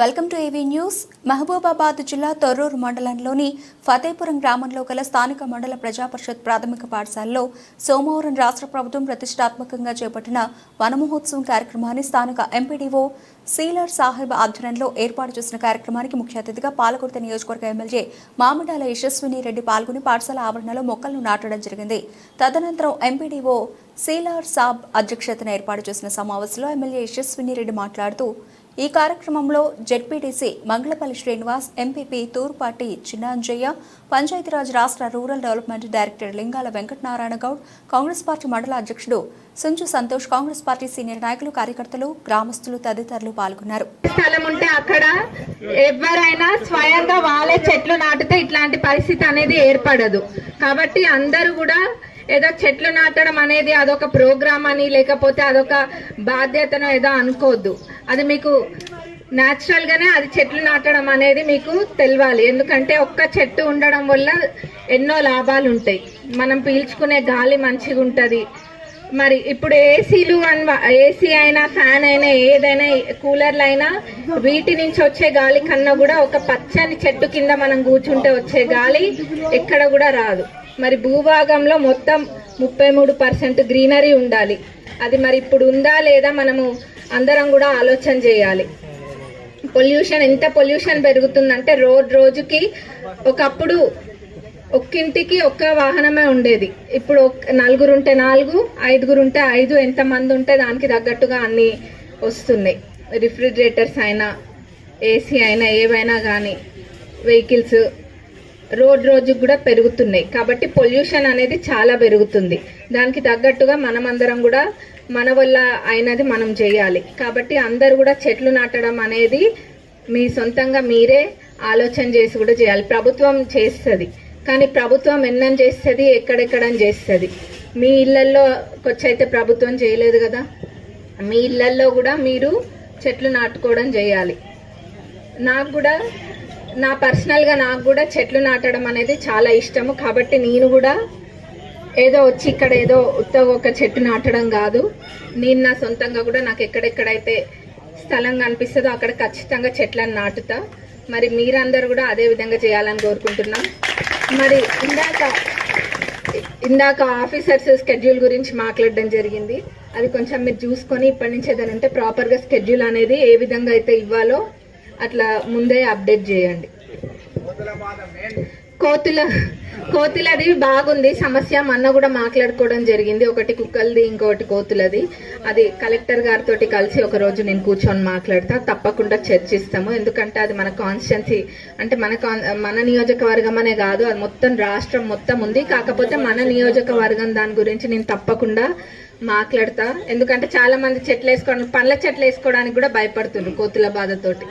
Welcome to AV news. Mahabubabad జిల్లా తొర్రూరు మండలంలోని ఫతేపురం గ్రామంలో గల స్థానిక మండల ప్రజాపరిషత్ ప్రాథమిక పాఠశాలలో సోమవారం రాష్ట్ర ప్రభుత్వం ప్రతిష్టాత్మకంగా చేపట్టిన వనమహోత్సవం కార్యక్రమాన్ని స్థానిక ఎంపీడీఓ సీలర్ సాహెబ్ ఆధ్వర్యంలో ఏర్పాటు చేసిన కార్యక్రమానికి ముఖ్య అతిథిగా పాలకుర్త నియోజకవర్గ ఎమ్మెల్యే మామిడాల యశస్విని రెడ్డి పాల్గొని పాఠశాల ఆవరణలో మొక్కలను నాటడం జరిగింది. తదనంతరం ఎంపీడీఓ సీలార్ సాబ్ అధ్యక్షతన ఏర్పాటు చేసిన సమావేశంలో ఎమ్మెల్యే యశస్విని రెడ్డి మాట్లాడుతూ ఈ కార్యక్రమంలో జెడ్పీటీసీ మంగళపల్లి శ్రీనివాస్ ఎంపీపీ తూర్పాటి చిన్నాంజయ్య పంచాయతీరాజ్ రాష్ట్ర rural development director Lingala Venkatanarayana Goud Congress party మండల అధ్యక్షుడు సుంచు సంతోష్ కాంగ్రెస్ పార్టీ సీనియర్ నాయకులు కార్యకర్తలు గ్రామస్తులు తదితరులు పాల్గొన్నారు. స్థలం ఉంటే అక్కడ ఎవరైనా స్వయంగా వాళ్ళే చెట్లు నాటితే ఇట్లాంటి పరిస్థితి అనేది ఏర్పడదు. కాబట్టి అందరూ కూడా ఏదో చెట్లు నాటడం అనేది అదొక ప్రోగ్రామ్ అని లేకపోతే అదొక బాధ్యతను ఏదో అనుకోవద్దు అది మీకు న్యాచురల్ గానే అది చెట్లు నాటడం అనేది మీకు తెలియాలి ఎందుకంటే ఒక్క చెట్టు ఉండడం వల్ల ఎన్నో లాభాలు ఉంటాయి. మనం పీల్చుకునే గాలి మంచిగా ఉంటుంది. మరి ఇప్పుడు ఏసీలు ఏసీ అయినా ఫ్యాన్ అయినా ఏదైనా కూలర్లు అయినా వీటి నుంచి వచ్చే గాలి కన్నా కూడా ఒక పచ్చని చెట్టు కింద మనం కూర్చుంటే వచ్చే గాలి ఎక్కడ కూడా రాదు. మరి భూభాగంలో మొత్తం ముప్పై మూడు పర్సెంట్ గ్రీనరీ ఉండాలి. అది మరి ఇప్పుడు ఉందా లేదా మనము అందరం కూడా ఆలోచన చేయాలి. పొల్యూషన్ ఎంత పొల్యూషన్ పెరుగుతుందంటే రోజు రోజుకి ఒకప్పుడు ఒక్కింటికి ఒక్క వాహనమే ఉండేది. ఇప్పుడు నలుగురు ఉంటే నాలుగు ఐదుగురు ఉంటే ఐదు ఎంతమంది ఉంటే దానికి తగ్గట్టుగా అన్ని వస్తున్నాయి. రిఫ్రిజిరేటర్స్ అయినా ఏసీ అయినా ఏవైనా కానీ వెహికల్స్ రోడ్ రోజుకు కూడా పెరుగుతున్నాయి. కాబట్టి పొల్యూషన్ అనేది చాలా పెరుగుతుంది. దానికి తగ్గట్టుగా మనమందరం కూడా మన వల్ల అయినది మనం చేయాలి. కాబట్టి అందరు కూడా చెట్లు నాటడం అనేది మీ సొంతంగా మీరే ఆలోచన చేసి కూడా చేయాలి. ప్రభుత్వం చేస్తుంది. కానీ ప్రభుత్వం ఎన్నం చేస్తుంది? ఎక్కడెక్కడని చేస్తుంది? మీ ఇళ్ళల్లో కొచ్చైతే ప్రభుత్వం చేయలేదు కదా? మీ ఇళ్ళల్లో కూడా మీరు చెట్లు నాటుకోవడం చేయాలి. నాకు కూడా నా పర్సనల్గా నాకు కూడా చెట్లు నాటడం అనేది చాలా ఇష్టము. కాబట్టి నేను కూడా ఏదో వచ్చి ఇక్కడ ఏదో ఉత్త ఒక చెట్టు నాటడం కాదు. నేను నా సొంతంగా కూడా నాకు ఎక్కడెక్కడైతే స్థలం కనిపిస్తుందో అక్కడ ఖచ్చితంగా చెట్లను నాటుతా. మరి మీరందరూ కూడా అదే విధంగా చేయాలని కోరుకుంటున్నాం. మరి ఇందాక ఇందాక ఆఫీసర్స్ స్కెడ్యూల్ గురించి మాట్లాడడం జరిగింది. అది కొంచెం మీరు చూసుకొని ఇప్పటి నుంచి ఏదైనా ఉంటే ప్రాపర్గా స్కెడ్యూల్ అనేది ఏ విధంగా అయితే ఇవ్వాలో అట్లా ముందే అప్డేట్ చేయండి. కోతుల కోతులది బాగుంది. సమస్య మొన్న కూడా మాట్లాడుకోవడం జరిగింది. ఒకటి కుక్కలది ఇంకొకటి కోతులది. అది కలెక్టర్ గారితో కలిసి ఒక రోజు నేను కూర్చొని మాట్లాడతా. తప్పకుండా చర్చిస్తాము. ఎందుకంటే అది మన కాన్స్టిట్యున్సీ. అంటే మన కాన్- మన నియోజకవర్గం అనే కాదు. అది మొత్తం రాష్ట్రం మొత్తం ఉంది. కాకపోతే మన నియోజకవర్గం దాని గురించి నేను తప్పకుండా మాట్లాడతా. ఎందుకంటే చాలా మంది చెట్లు వేసుకోవడానికి పండ్ల చెట్లు వేసుకోవడానికి కూడా భయపడుతున్నారు కోతుల బాధతోటి.